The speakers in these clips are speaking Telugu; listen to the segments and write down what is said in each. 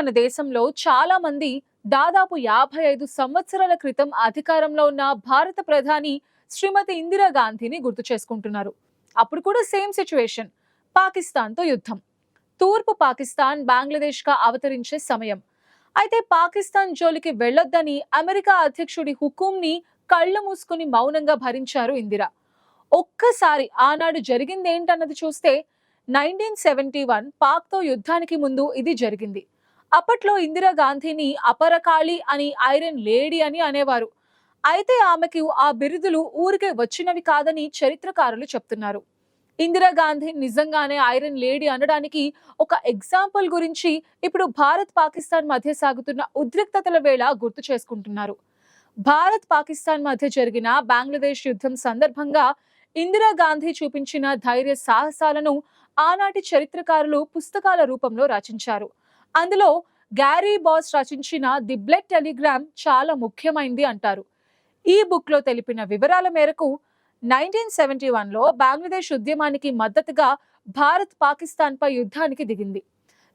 మన దేశంలో చాలా మంది దాదాపు యాభై ఐదు సంవత్సరాల క్రితం అధికారంలో ఉన్న భారత ప్రధాని శ్రీమతి ఇందిరా గాంధీని గుర్తు చేసుకుంటున్నారు. అప్పుడు కూడా సేమ్ సిచ్యువేషన్ పాకిస్తాన్తో యుద్ధం. తూర్పు పాకిస్తాన్ బంగ్లాదేశ్గా అవతరించే సమయం. అయితే పాకిస్తాన్ జోలికి వెళ్ళొద్దని అమెరికా అధ్యక్షుడి హుకుంని కళ్ళు మూసుకుని మౌనంగా భరించారు ఇందిర. ఒక్కసారి ఆనాడు జరిగిందేంటన్నది చూస్తే నైన్టీన్ సెవెంటీ వన్ పాక్తో యుద్ధానికి ముందు ఇది జరిగింది. అప్పట్లో ఇందిరాగాంధీని అపరకాళి అని ఐరన్ లేడీ అని అనేవారు. అయితే ఆమెకు ఆ బిరుదులు ఊరికే వచ్చినవి కాదని చరిత్రకారులు చెప్తున్నారు. ఇందిరాగాంధీ నిజంగానే ఐరన్ లేడీ అనడానికి ఒక ఎగ్జాంపుల్ గురించి ఇప్పుడు భారత్ పాకిస్తాన్ మధ్య సాగుతున్న ఉద్రిక్తతల వేళ గుర్తు చేసుకుంటున్నారు. భారత్ పాకిస్తాన్ మధ్య జరిగిన బంగ్లాదేశ్ యుద్ధం సందర్భంగా ఇందిరాగాంధీ చూపించిన ధైర్య సాహసాలను ఆనాటి చరిత్రకారులు పుస్తకాల రూపంలో రచించారు. అందులో గ్యారీ బాస్ రచించిన ది బ్లడ్ టెలిగ్రామ్ చాలా ముఖ్యమైంది అంటారు. ఈ బుక్లో తెలిపిన వివరాల మేరకు నైన్టీన్ సెవెంటీ వన్లో బంగ్లాదేశ్ ఉద్యమానికి మద్దతుగా భారత్ పాకిస్తాన్పై యుద్ధానికి దిగింది.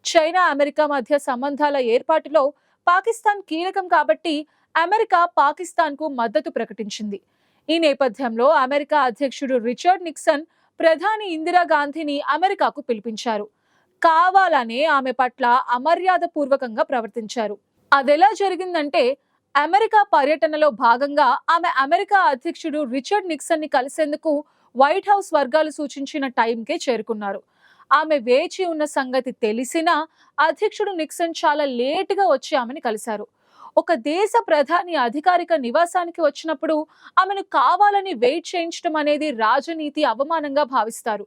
చైనా అమెరికా మధ్య సంబంధాల ఏర్పాటులో పాకిస్తాన్ కీలకం కాబట్టి అమెరికా పాకిస్తాన్కు మద్దతు ప్రకటించింది. ఈ నేపథ్యంలో అమెరికా అధ్యక్షుడు రిచర్డ్ నిక్సన్ ప్రధాని ఇందిరా గాంధీని అమెరికాకు పిలిపించారు. కావాలనే ఆమె పట్ల అమర్యాద పూర్వకంగా ప్రవర్తించారు. అదెలా జరిగిందంటే అమెరికా పర్యటనలో భాగంగా ఆమె అమెరికా అధ్యక్షుడు రిచర్డ్ నిక్సన్ని కలిసేందుకు వైట్ హౌస్ వర్గాలు సూచించిన టైంకే చేరుకున్నారు. ఆమె వేచి ఉన్న సంగతి తెలిసినా అధ్యక్షుడు నిక్సన్ చాలా లేటుగా వచ్చి ఆమెను కలిశారు. ఒక దేశ ప్రధాని అధికారిక నివాసానికి వచ్చినప్పుడు ఆమెను కావాలని వెయిట్ చేయించడం అనేది రాజనీతి అవమానంగా భావిస్తారు.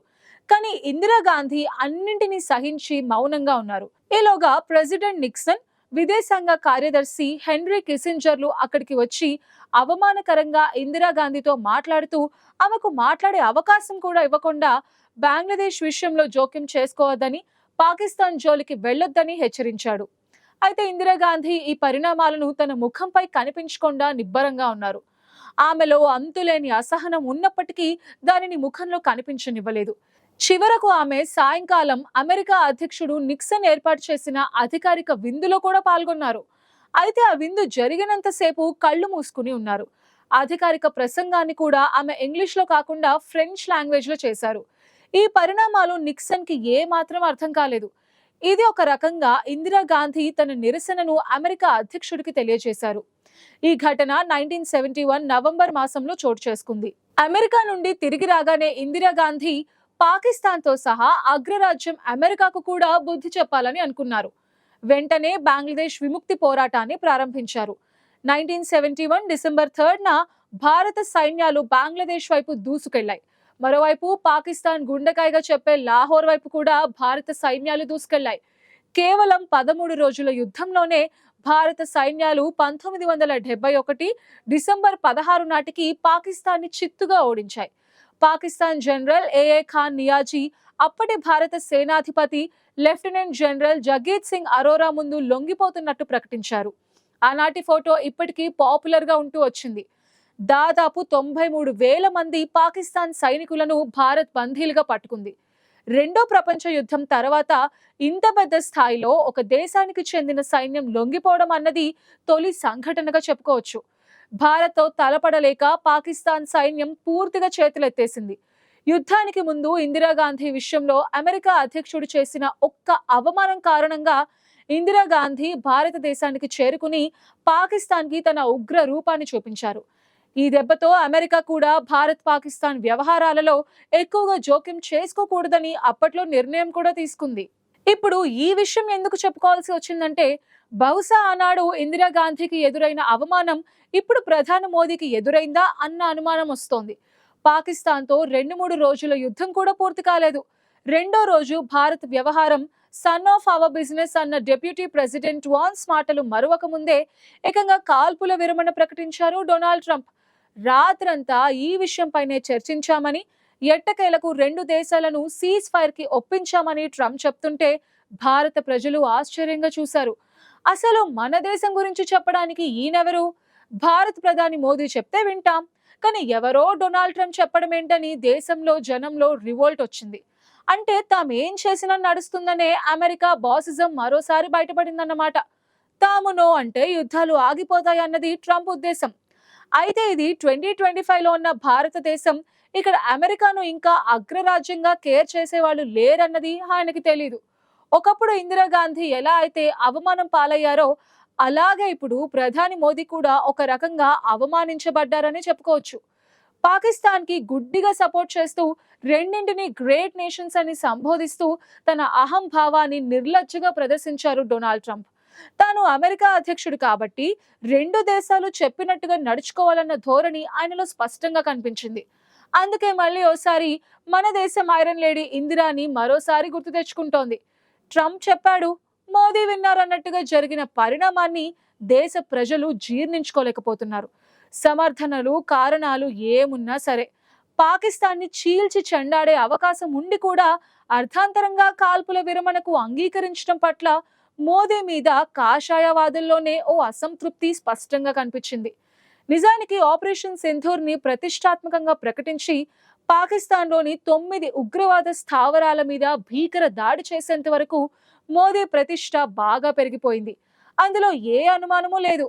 కానీ ఇందిరాగాంధీ అన్నింటినీ సహించి మౌనంగా ఉన్నారు. ఈలోగా ప్రెసిడెంట్ నిక్సన్ విదేశాంగ కార్యదర్శి హెన్రీ కిసింజర్లు అక్కడికి వచ్చి అవమానకరంగా ఇందిరాగాంధీతో మాట్లాడుతూ ఆమెకు మాట్లాడే అవకాశం కూడా ఇవ్వకుండా బంగ్లాదేశ్ విషయంలో జోక్యం చేసుకోవద్దని పాకిస్తాన్ జోలికి వెళ్ళొద్దని హెచ్చరించాడు. అయితే ఇందిరాగాంధీ ఈ పరిణామాలను తన ముఖంపై కనిపించకుండా నిబ్బరంగా ఉన్నారు. ఆమెలో అంతులేని అసహనం ఉన్నప్పటికీ దానిని ముఖంలో కనిపించనివ్వలేదు. చివరకు ఆమె సాయంకాలం అమెరికా అధ్యక్షుడు నిక్సన్ ఏర్పాటు చేసిన అధికారిక విందులో కూడా పాల్గొన్నారు. అయితే ఆ విందు జరిగినంతసేపు కళ్ళు మూసుకుని ఉన్నారు. అధికారిక ప్రసంగాన్ని కూడా ఆమె ఇంగ్లీష్లో కాకుండా ఫ్రెంచ్ లాంగ్వేజ్లో చేశారు. ఈ పరిణామాలు నిక్సన్కి ఏమాత్రం ఏ మాత్రం అర్థం కాలేదు. ఇది ఒక రకంగా ఇందిరాగాంధీ తన నిరసనను అమెరికా అధ్యక్షుడికి తెలియజేశారు. ఈ ఘటన నైన్టీన్ సెవెంటీ వన్ నవంబర్ మాసంలో చోటు చేసుకుంది. అమెరికా నుండి తిరిగి రాగానే ఇందిరాగాంధీ పాకిస్తాన్తో సహా అగ్రరాజ్యం అమెరికాకు కూడా బుద్ధి చెప్పాలని అనుకున్నారు. వెంటనే బంగ్లాదేశ్ విముక్తి పోరాటాన్ని ప్రారంభించారు. నైన్టీన్ సెవెంటీ వన్ డిసెంబర్ థర్డ్న భారత సైన్యాలు బంగ్లాదేశ్ వైపు దూసుకెళ్ళాయి మరోవైపు పాకిస్తాన్ గుండెకాయగా చెప్పే లాహోర్ వైపు కూడా భారత సైన్యాలు దూసుకెళ్ళాయి కేవలం పదమూడు రోజుల యుద్ధంలోనే భారత సైన్యాలు పంతొమ్మిది వందల డెబ్బై ఒకటి డిసెంబర్ పదహారు నాటికి పాకిస్తాన్ని చిత్తుగా ఓడించాయి. పాకిస్తాన్ జనరల్ ఏఏ ఖాన్ నియాజీ అప్పటి భారత సేనాధిపతి లెఫ్టినెంట్ జనరల్ జగీత్ సింగ్ అరోరా ముందు లొంగిపోతున్నట్టు ప్రకటించారు. ఆనాటి ఫోటో ఇప్పటికీ పాపులర్గా ఉంటూ వచ్చింది. దాదాపు తొంభై మూడు వేల మంది పాకిస్తాన్ సైనికులను భారత్ బందీలుగా పట్టుకుంది. రెండో ప్రపంచ యుద్ధం తర్వాత ఇంత పెద్ద స్థాయిలో ఒక దేశానికి చెందిన సైన్యం లొంగిపోవడం అన్నది తొలి సంఘటనగా చెప్పుకోవచ్చు. భారత్తో తలపడలేక పాకిస్తాన్ సైన్యం పూర్తిగా చేతులెత్తేసింది. యుద్ధానికి ముందు ఇందిరాగాంధీ విషయంలో అమెరికా అధ్యక్షుడు చేసిన ఒక్క అవమానం కారణంగా ఇందిరాగాంధీ భారతదేశానికి చేరుకుని పాకిస్తాన్కి తన ఉగ్ర రూపాన్ని చూపించారు. ఈ దెబ్బతో అమెరికా కూడా భారత్ పాకిస్తాన్ వ్యవహారాలలో ఎక్కువగా జోక్యం చేసుకోకూడదని అప్పట్లో నిర్ణయం కూడా తీసుకుంది. ఇప్పుడు ఈ విషయం ఎందుకు చెప్పుకోవాల్సి వచ్చిందంటే బహుశా ఆనాడు ఇందిరాగాంధీకి ఎదురైన అవమానం ఇప్పుడు ప్రధాని మోదీకి ఎదురైందా అన్న అనుమానం వస్తోంది. పాకిస్తాన్తో రెండు మూడు రోజుల యుద్ధం కూడా పూర్తి కాలేదు. రెండో రోజు భారత్ వ్యవహారం సన్ ఆఫ్ అవర్ బిజినెస్ అన్న డెప్యూటీ ప్రెసిడెంట్ వాన్స్ మాటలు మరొక ముందే ఏకంగా కాల్పుల విరమణ ప్రకటించారు డొనాల్డ్ ట్రంప్. రాత్రంతా ఈ విషయంపైనే చర్చించామని ఎట్టకేలకు రెండు దేశాలను సీజ్ ఫైర్కి ఒప్పించామని ట్రంప్ చెప్తుంటే భారత ప్రజలు ఆశ్చర్యంగా చూశారు. అసలు మన దేశం గురించి చెప్పడానికి ఈయనెవరు? భారత్ ప్రధాని మోదీ చెప్తే వింటాం కానీ ఎవరో డొనాల్డ్ ట్రంప్ చెప్పడం ఏంటని దేశంలో జనంలో రివోల్ట్ వచ్చింది. అంటే తాము ఏం చేసినా నడుస్తుందనే అమెరికా బాసిజం మరోసారి బయటపడిందన్నమాట. తాము నో అంటే యుద్ధాలు ఆగిపోతాయన్నది ట్రంప్ ఉద్దేశం. అయితే ఇది ట్వంటీ ట్వంటీ ఫైవ్లో ఉన్న భారతదేశం. ఇక్కడ అమెరికాను ఇంకా అగ్రరాజ్యంగా కేర్ చేసేవాళ్ళు లేరన్నది ఆయనకి తెలియదు ఒకప్పుడు ఇందిరాగాంధీ ఎలా అయితే అవమానం పాలయ్యారో అలాగే ఇప్పుడు ప్రధాని మోదీ కూడా ఒక రకంగా అవమానించబడ్డారని చెప్పుకోవచ్చు. పాకిస్తాన్కి గుడ్డిగా సపోర్ట్ చేస్తూ రెండింటిని గ్రేట్ నేషన్స్ అని సంబోధిస్తూ తన అహంభావాన్ని నిర్లజ్జగా ప్రదర్శించారు డొనాల్డ్ ట్రంప్. తాను అమెరికా అధ్యక్షుడు కాబట్టి రెండు దేశాలు చెప్పినట్టుగా నడుచుకోవాలన్న ధోరణి ఆయనలో స్పష్టంగా కనిపించింది. అందుకే మళ్ళీ ఓసారి మన దేశం ఐరన్ లేడీ ఇందిరాని మరోసారి గుర్తు తెచ్చుకుంటోంది. ట్రంప్ చెప్పాడు మోదీ విన్నారన్నట్టుగా జరిగిన పరిణామాన్ని దేశ ప్రజలు జీర్ణించుకోలేకపోతున్నారు. సమర్థనలు కారణాలు ఏమున్నా సరే పాకిస్తాన్ని చీల్చి చెండాడే అవకాశం ఉండి కూడా అర్థాంతరంగా కాల్పుల విరమణకు అంగీకరించడం పట్ల మోదీ మీద కాషాయవాదుల్లోనే ఓ అసంతృప్తి స్పష్టంగా కనిపించింది. నిజానికి ఆపరేషన్ సింధూర్ని ప్రతిష్టాత్మకంగా ప్రకటించి పాకిస్తాన్లోని తొమ్మిది ఉగ్రవాద స్థావరాల మీద భీకర దాడి చేసేంత వరకు మోదీ ప్రతిష్ట బాగా పెరిగిపోయింది. అందులో ఏ అనుమానమూ లేదు.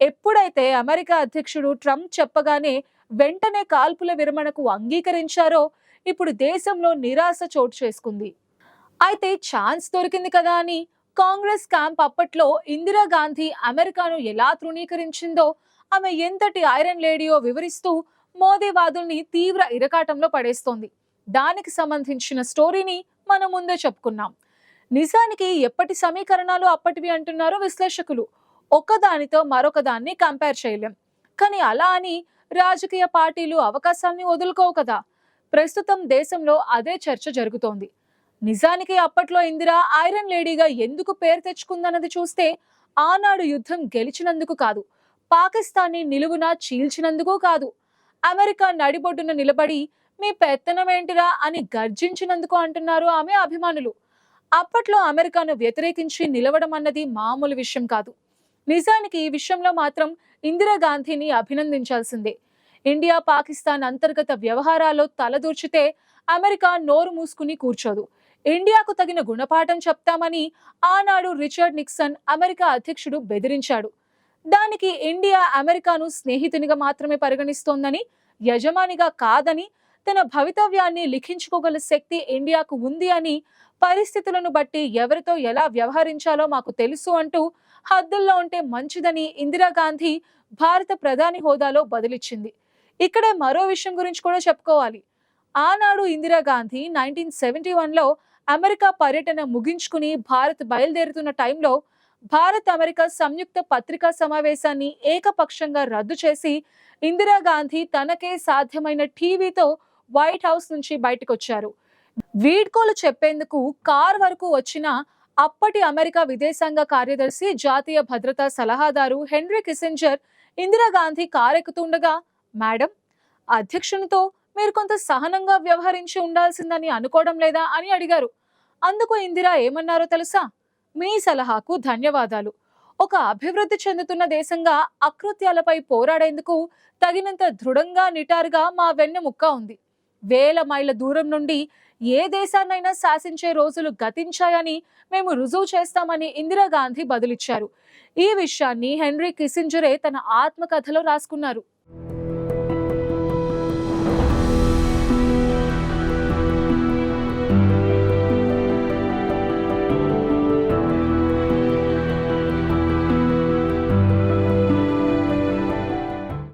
ఎప్పుడైతే అమెరికా అధ్యక్షుడు ట్రంప్ చెప్పగానే వెంటనే కాల్పుల విరమణకు అంగీకరించారో ఇప్పుడు దేశంలో నిరాశ చోటు చేసుకుంది. అయితే ఛాన్స్ దొరికింది కదా అని కాంగ్రెస్ క్యాంప్ అప్పట్లో ఇందిరాగాంధీ అమెరికాను ఎలా తృణీకరించిందో ఆమె ఎంతటి ఐరన్ లేడీయో వివరిస్తూ మోదీవాదుల్ని తీవ్ర ఇరకాటంలో పడేస్తోంది. దానికి సంబంధించిన స్టోరీని మనం ముందే చెప్పుకున్నాం. నిజానికి ఎప్పటి సమీకరణాలు అప్పటివి అంటున్నారో విశ్లేషకులు. ఒకదానితో మరొకదాన్ని కంపేర్ చేయలేం. కానీ అలా అని రాజకీయ పార్టీలు అవకాశాన్ని వదులుకోవు కదా. ప్రస్తుతం దేశంలో అదే చర్చ జరుగుతోంది. నిజానికి అప్పట్లో ఇందిరా ఐరన్ లేడీగా ఎందుకు పేరు తెచ్చుకుందన్నది చూస్తే ఆనాడు యుద్ధం గెలిచినందుకు కాదు. పాకిస్తాన్ని నిలువున చీల్చినందుకు కాదు. అమెరికా నడిబొడ్డున నిలబడి మీ పెత్తనం ఏంటిరా అని గర్జించినందుకు అంటున్నారు ఆమె అభిమానులు. అప్పట్లో అమెరికాను వ్యతిరేకించి నిలవడం అన్నది మామూలు విషయం కాదు. నిజానికి ఈ విషయంలో మాత్రం ఇందిరాగాంధీని అభినందించాల్సిందే. ఇండియా పాకిస్తాన్ అంతర్గత వ్యవహారాల్లో తలదూర్చితే అమెరికా నోరు మూసుకుని కూర్చోదు. ఇండియాకు తగిన గుణపాఠం చెప్తామని ఆనాడు రిచర్డ్ నిక్సన్ అమెరికా అధ్యక్షుడు బెదిరించాడు. దానికి ఇండియా అమెరికాను స్నేహితునిగా మాత్రమే పరిగణిస్తోందని యజమానిగా కాదని తన భవితవ్యాన్ని లిఖించుకోగల శక్తి ఇండియాకు ఉంది అని పరిస్థితులను బట్టి ఎవరితో ఎలా వ్యవహరించాలో మాకు తెలుసు అంటూ హద్దుల్లో ఉంటే మంచిదని ఇందిరాగాంధీ భారత ప్రధాని హోదాలో బదిలిచ్చింది. ఇక్కడే మరో విషయం గురించి కూడా చెప్పుకోవాలి. ఆనాడు ఇందిరాగాంధీ నైన్టీన్ సెవెంటీ వన్లో అమెరికా పర్యటన ముగించుకుని భారత్ బయలుదేరుతున్న టైంలో భారత్ అమెరికా సంయుక్త పత్రికా సమావేశాన్ని ఏకపక్షంగా రద్దు చేసి ఇందిరాగాంధీ తనకే సాధ్యమైన టీవీతో వైట్ హౌస్ నుంచి బయటకొచ్చారు. వీడ్కోలు చెప్పేందుకు కార్ వరకు వచ్చిన అప్పటి అమెరికా విదేశాంగ కార్యదర్శి జాతీయ భద్రతా సలహాదారు హెన్రీ కిసింజర్ ఇందిరాగాంధీ కారెక్కుతుండగా మేడం అధ్యక్షునితో మీరు కొంత సహనంగా వ్యవహరించి ఉండాల్సిందని అనుకోవడం లేదా అని అడిగారు. అందుకు ఇందిరా ఏమన్నారో తెలుసా? మీ సలహాకు ధన్యవాదాలు. ఒక అభివృద్ధి చెందుతున్న దేశంగా అకృత్యాలపై పోరాడేందుకు తగినంత దృఢంగా నిటారుగా మా వెన్నెముక్క ఉంది. వేల మైళ్ళ దూరం నుండి ఏ దేశాన్నైనా శాసించే రోజులు గతించాయని మేము రుజువు చేస్తామని ఇందిరాగాంధీ బదులిచ్చారు. ఈ విషయాన్ని హెన్రీ కిసింజరే తన ఆత్మకథలో రాసుకున్నారు.